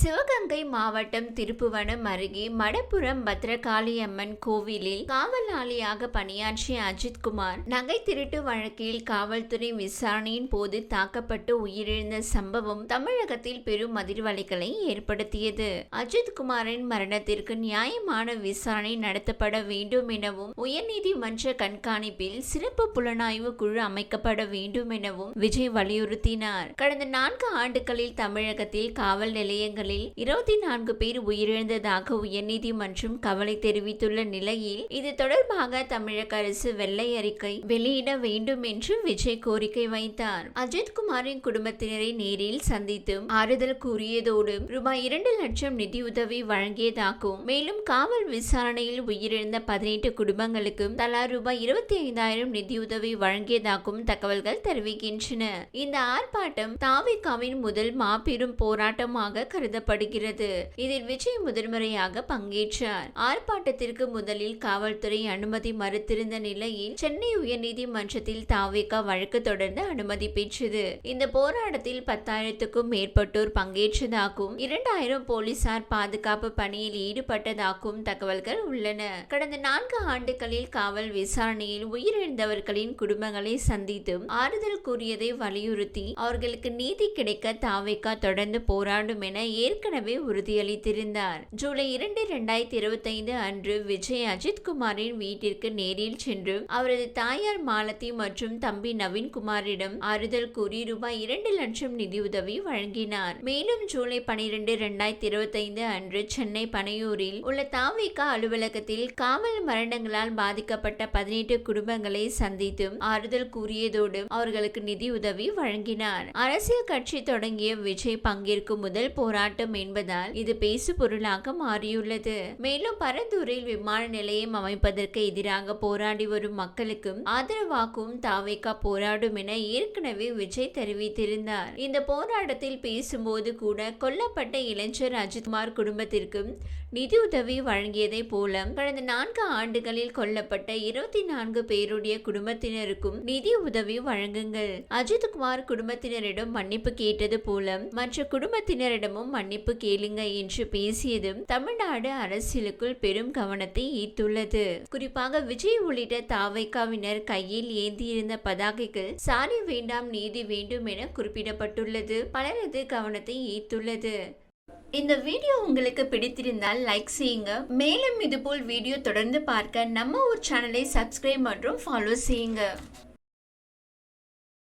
சிவகங்கை மாவட்டம் திருப்புவனம் அருகே மடப்புரம் பத்ரகாளியம்மன் கோவிலில் காவலாளியாக பணியாற்றிய அஜித்குமார் நகை திருட்டு வழக்கில் காவல்துறை விசாரணையின் போது தாக்கப்பட்டு உயிரிழந்த சம்பவம் தமிழகத்தில் பெரும் அதிர்வலைகளை ஏற்படுத்தியது. அஜித்குமாரின் மரணத்திற்கு நியாயமான விசாரணை நடத்தப்பட வேண்டும் எனவும் உயர்நீதிமன்ற கண்காணிப்பில் சிறப்பு புலனாய்வு குழு அமைக்கப்பட வேண்டும் எனவும் விஜய் வலியுறுத்தினார். கடந்த நான்கு ஆண்டுகளில் தமிழகத்தில் காவல் நிலையங்கள் நிலையங்களில் இருபத்தி நான்கு பேர் உயிரிழந்ததாக உயர்நீதிமன்றம் கவலை தெரிவித்துள்ள நிலையில் இது தொடர்பாக தமிழக அரசு வெள்ளை அறிக்கை வெளியிட வேண்டும் என்று விஜய் கோரிக்கை வைத்தார். அஜித்குமாரின் குடும்பத்தினரை நேரில் சந்தித்தும் ஆறுதல் கூறியதோடு ரூபாய் இரண்டு லட்சம் நிதியுதவி வழங்கியதாகவும் மேலும் காவல் விசாரணையில் உயிரிழந்த பதினெட்டு குடும்பங்களுக்கும் தலா ரூபாய் இருபத்தி ஐந்தாயிரம் நிதியுதவி வழங்கியதாகவும் தகவல்கள் தெரிவிக்கின்றன. இந்த ஆர்ப்பாட்டம் தாவிகாவின் முதல் மாபெரும் போராட்டமாக கருத கருதப்படுகிறது இதில் விஜய் முதன்முறையாக பங்கேற்றார். ஆர்ப்பாட்டத்திற்கு முதலில் காவல்துறை அனுமதி மறுத்திருந்த நிலையில் சென்னை உயர்நீதிமன்றத்தில் தாவிகா வழக்கு தொடர்ந்து அனுமதி பெற்றது. இந்த போராட்டத்தில் பத்தாயிரத்துக்கும் மேற்பட்டோர் பங்கேற்றதாகவும் இரண்டாயிரம் போலீசார் பாதுகாப்பு பணியில் ஈடுபட்டதாகவும் தகவல்கள் உள்ளன. கடந்த நான்கு ஆண்டுகளில் காவல் விசாரணையில் உயிரிழந்தவர்களின் குடும்பங்களை சந்தித்தும் ஆறுதல் கூறியதை வலியுறுத்தி அவர்களுக்கு நீதி கிடைக்க தாவேக்கா தொடர்ந்து போராடும் என ஏற்கனவே உறுதியளித்திருந்தார். ஜூலை இரண்டு இரண்டாயிரத்தி இருபத்தி ஐந்து அன்று விஜய் அஜித் குமாரின் வீட்டிற்கு நேரில் சென்று அவரது தாயார் மாலதி மற்றும் தம்பி நவீன்குமாரிடம் ஆறுதல் கூறி ரூபாய் இரண்டு லட்சம் நிதியுதவி வழங்கினார். மேலும் ஜூலை பனிரெண்டு இரண்டாயிரத்தி இருபத்தி ஐந்து அன்று சென்னை பனையூரில் உள்ள தாவிகா அலுவலகத்தில் காவல் மரணங்களால் பாதிக்கப்பட்ட பதினெட்டு குடும்பங்களை சந்தித்து ஆறுதல் கூறியதோடு அவர்களுக்கு நிதியுதவி வழங்கினார். அரசியல் கட்சி தொடங்கிய விஜய் பங்கேற்கும் முதல் போராட்டம் என்பதால் இது பேசு பொருளாக மாறியுள்ளது. மேலும் பரந்தூரில் விமான நிலையம் அமைப்பதற்கு எதிராக போராடி வரும் மக்களுக்கும் ஆதரவாகவும் தாவேக்கா போராடும் என ஏற்கனவே விஜய் தெரிவித்திருந்தார். இந்த போராட்டத்தில் பேசும்போது கூட கொல்லப்பட்ட இளைஞர் அஜித்குமார் குடும்பத்திற்கும் நிதியுதவி வழங்கியதை போல கடந்த நான்கு ஆண்டுகளில் கொல்லப்பட்ட இருபத்தி நான்கு பேருடைய குடும்பத்தினருக்கும் நிதி உதவி வழங்குங்கள். அஜித்குமார் குடும்பத்தினரிடம் மன்னிப்பு கேட்டது போல மற்ற குடும்பத்தினரிடமும் மன்னிப்பு மன்னிப்பு கேளுங்க என்று பேசியதும் தமிழ்நாடு அரசியலுக்குள் பெரும் கவனத்தை ஈர்த்துள்ளது. குறிப்பாக விஜய் உள்ளிட்ட தாவைக்காவினர் கையில் ஏந்தியிருந்த பதாகைகள் சாரி வேண்டாம் நீதி வேண்டும் என குறிப்பிடப்பட்டுள்ளது. பலரது கவனத்தை ஈர்த்துள்ளது. இந்த வீடியோ உங்களுக்கு பிடித்திருந்தால் லைக் செய்யுங்க. மேலும் இதுபோல் வீடியோ தொடர்ந்து பார்க்க நம்ம ஒரு சேனலை சப்ஸ்கிரைப் மற்றும் ஃபாலோ செய்யுங்க.